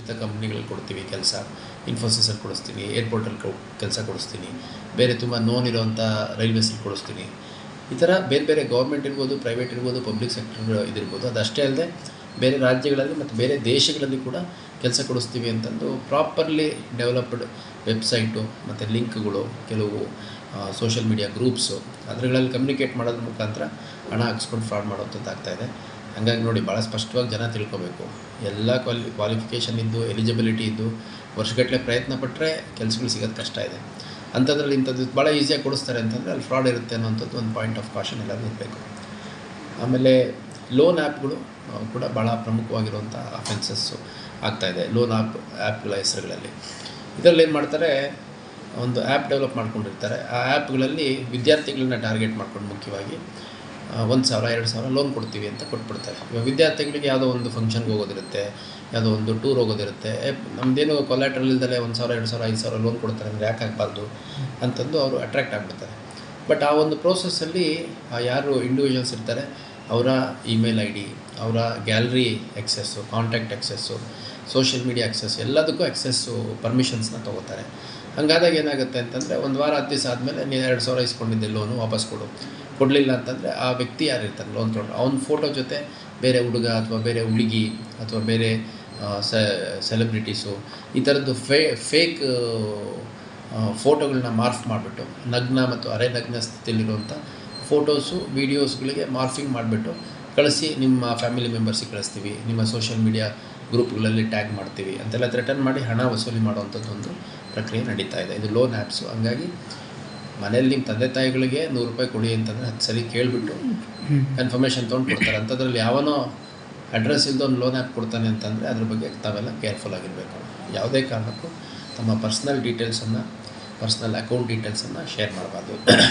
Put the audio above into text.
ಪ್ರತಿಷ್ಠಿತ ಕಂಪ್ನಿಗಳಿಗೆ ಕೊಡ್ತೀವಿ ಕೆಲಸ ಇನ್ಫೋಸಿಸಲ್ಲಿ ಕೊಡಿಸ್ತೀನಿ ಏರ್ಪೋರ್ಟಲ್ಲಿ ಕೆಲಸ ಕೊಡಿಸ್ತೀನಿ, ಬೇರೆ ತುಂಬ ನೋನ್ ಇರೋವಂಥ ರೈಲ್ವೇಸಲ್ಲಿ ಕೊಡಿಸ್ತೀನಿ. ಈ ಥರ ಬೇರೆ ಬೇರೆ ಗೌರ್ಮೆಂಟ್ ಇರ್ಬೋದು ಪ್ರೈವೇಟ್ ಇರ್ಬೋದು ಪಬ್ಲಿಕ್ ಸೆಕ್ಟರ್ ಇದಿರ್ಬೋದು ಅದಷ್ಟೇ ಅಲ್ಲದೆ ಬೇರೆ ರಾಜ್ಯಗಳಲ್ಲಿ ಮತ್ತು ಬೇರೆ ದೇಶಗಳಲ್ಲಿ ಕೂಡ ಕೆಲಸ ಕೊಡಿಸ್ತೀವಿ ಅಂತಂದು ಪ್ರಾಪರ್ಲಿ ಡೆವಲಪ್ಡ್ ವೆಬ್ಸೈಟು ಮತ್ತು ಲಿಂಕ್ಗಳು, ಕೆಲವು ಸೋಷಿಯಲ್ ಮೀಡಿಯಾ ಗ್ರೂಪ್ಸು ಅದರಗಳಲ್ಲಿ ಕಮ್ಯುನಿಕೇಟ್ ಮಾಡೋದ್ರ ಮುಖಾಂತರ ಹಣ ಹಾಕ್ಸ್ಕೊಂಡು ಫ್ರಾಡ್ ಮಾಡೋವಂಥದ್ದು ಆಗ್ತಾಯಿದೆ ಹಾಗಾಗಿ ನೋಡಿ ಭಾಳ ಸ್ಪಷ್ಟವಾಗಿ ಜನ ತಿಳ್ಕೊಬೇಕು. ಎಲ್ಲ ಕ್ವಾಲಿ ಕ್ವಾಲಿಫಿಕೇಷನ್ ಇದ್ದು ಎಲಿಜಿಬಿಲಿಟಿ ಇದ್ದು ವರ್ಷಗಟ್ಟಲೆ ಪ್ರಯತ್ನ ಪಟ್ಟರೆ ಕೆಲಸಗಳು ಸಿಗೋದು ಕಷ್ಟ ಇದೆ. ಅಂಥದ್ರಲ್ಲಿ ಇಂಥದ್ದು ಭಾಳ ಈಸಿಯಾಗಿ ಕೊಡಿಸ್ತಾರೆ ಅಂತಂದರೆ ಅಲ್ಲಿ ಫ್ರಾಡ್ ಇರುತ್ತೆ ಅನ್ನೋಂಥದ್ದು ಒಂದು ಪಾಯಿಂಟ್ ಆಫ್ ಕಾಷನ್ ಎಲ್ಲ ಇರಬೇಕು. ಆಮೇಲೆ ಲೋನ್ ಆ್ಯಪ್ಗಳು ಕೂಡ ಭಾಳ ಪ್ರಮುಖವಾಗಿರುವಂಥ ಅಫೆನ್ಸಸ್ಸು ಆಗ್ತಾಯಿದೆ ಲೋನ್ ಆ್ಯಪ್ ಆ್ಯಪ್ಗಳ ಹೆಸರುಗಳಲ್ಲಿ. ಇದರಲ್ಲಿ ಏನು ಮಾಡ್ತಾರೆ, ಒಂದು ಆ್ಯಪ್ ಡೆವಲಪ್ ಮಾಡ್ಕೊಂಡಿರ್ತಾರೆ. ಆ ಆ್ಯಪ್ಗಳಲ್ಲಿ ವಿದ್ಯಾರ್ಥಿಗಳನ್ನ ಟಾರ್ಗೆಟ್ ಮಾಡ್ಕೊಂಡು ಮುಖ್ಯವಾಗಿ ಒಂದು ಸಾವಿರ, ಎರಡು ಸಾವಿರ ಲೋನ್ ಕೊಡ್ತೀವಿ ಅಂತ ಕೊಟ್ಬಿಡ್ತಾರೆ. ಇವಾಗ ವಿದ್ಯಾರ್ಥಿಗಳಿಗೆ ಯಾವುದೋ ಒಂದು ಫಂಕ್ಷನ್ಗೆ ಹೋಗೋದಿರುತ್ತೆ, ಯಾವುದೋ ಒಂದು ಟೂರ್ ಹೋಗೋದಿರುತ್ತೆ ನಮ್ಮದೇನು ಕೊಲ್ಯಾಟ್ರಲ್ ಇಲ್ದಲೆ ಒಂದು ಸಾವಿರ, ಎರಡು ಸಾವಿರ, ಐದು ಸಾವಿರ ಲೋನ್ ಕೊಡ್ತಾರೆ ಅಂದರೆ ಯಾಕೆ ಆಗಬಾರ್ದು ಅಂತಂದು ಅವರು ಅಟ್ರಾಕ್ಟ್ ಆಗಿಬಿಡ್ತಾರೆ. ಬಟ್ ಆ ಒಂದು ಪ್ರೋಸೆಸ್ಸಲ್ಲಿ ಯಾರು ಇಂಡಿವಿಜುವಲ್ಸ್ ಇರ್ತಾರೆ, ಅವರ ಇಮೇಲ್ ಐ ಡಿ ಅವರ gallery access contact access social media access ಎಲ್ಲದಕ್ಕೂ ಎಕ್ಸೆಸ್ಸು ಪರ್ಮಿಷನ್ಸ್ನ ತೊಗೋತಾರೆ. ಹಂಗಾದಾಗ ಏನಾಗುತ್ತೆ ಅಂತಂದರೆ ಒಂದು ವಾರ ಹತ್ತು ದಿವಸ ಆದಮೇಲೆ ನೀನು ಎರಡು ಸಾವಿರ ಇಸ್ಕೊಂಡಿದ್ದೆ ಲೋನು ವಾಪಸ್ ಕೊಡು. ಕೊಡಲಿಲ್ಲ ಅಂತಂದರೆ ಆ ವ್ಯಕ್ತಿ ಯಾರು ಇರ್ತಾರೆ ಲೋನ್ ತೊಗೊಂಡು. ಅವ್ನ ಫೋಟೋ ಜೊತೆ ಬೇರೆ ಹುಡುಗ ಅಥವಾ ಬೇರೆ ಹುಡುಗಿ ಅಥವಾ ಬೇರೆ ಸೆಲೆಬ್ರಿಟೀಸು ಈ ಥರದ್ದು ಫೇ ಫೇಕ್ ಫೋಟೋಗಳನ್ನ ಮಾರ್ಫ್ ಮಾಡಿಬಿಟ್ಟು, ನಗ್ನ ಮತ್ತು ಅರೆ ನಗ್ನ ಸ್ಥಿತಿಯಲ್ಲಿರುವಂಥ ಫೋಟೋಸು ವೀಡಿಯೋಸ್ಗಳಿಗೆ ಮಾರ್ಫಿಂಗ್ ಮಾಡಿಬಿಟ್ಟು ಕಳಿಸಿ, ನಿಮ್ಮ ಫ್ಯಾಮಿಲಿ ಮೆಂಬರ್ಸಿಗೆ ಕಳಿಸ್ತೀವಿ, ನಿಮ್ಮ ಸೋಷಿಯಲ್ ಮೀಡಿಯಾ ಗ್ರೂಪ್ಗಳಲ್ಲಿ ಟ್ಯಾಗ್ ಮಾಡ್ತೀವಿ ಅಂತೆಲ್ಲ ಥ್ರೆಟನ್ ಮಾಡಿ ಹಣ ವಸೂಲಿ ಮಾಡುವಂಥದ್ದು ಒಂದು ಪ್ರಕ್ರಿಯೆ ನಡೀತಾ ಇದೆ. ಇದು ಲೋನ್ ಆ್ಯಪ್ಸು ಹಂಗಾಗಿ ಮನೇಲಿ ನಿಮ್ಮ ತಂದೆ ತಾಯಿಗಳಿಗೆ ನೂರು ರೂಪಾಯಿ ಕೊಡಿ ಅಂತಂದರೆ ಹತ್ತು ಸರಿ ಕೇಳಿಬಿಟ್ಟು ಕನ್ಫರ್ಮೇಷನ್ ತೊಗೊಂಡು ಕೊಡ್ತಾರೆ. ಅಂಥದ್ರಲ್ಲಿ ಯಾವನೋ ಅಡ್ರೆಸ್ ಇಲ್ಲದ ಒಂದು ಲೋನ್ ಆ್ಯಪ್ ಕೊಡ್ತಾನೆ ಅಂತಂದರೆ ಅದ್ರ ಬಗ್ಗೆ ತಾವೆಲ್ಲ ಕೇರ್ಫುಲ್ ಆಗಿರಬೇಕು. ಯಾವುದೇ ಕಾರಣಕ್ಕೂ ತಮ್ಮ ಪರ್ಸ್ನಲ್ ಡೀಟೇಲ್ಸನ್ನು ಪರ್ಸ್ನಲ್ ಅಕೌಂಟ್ ಡೀಟೇಲ್ಸನ್ನು ಶೇರ್ ಮಾಡಬಾರ್ದು.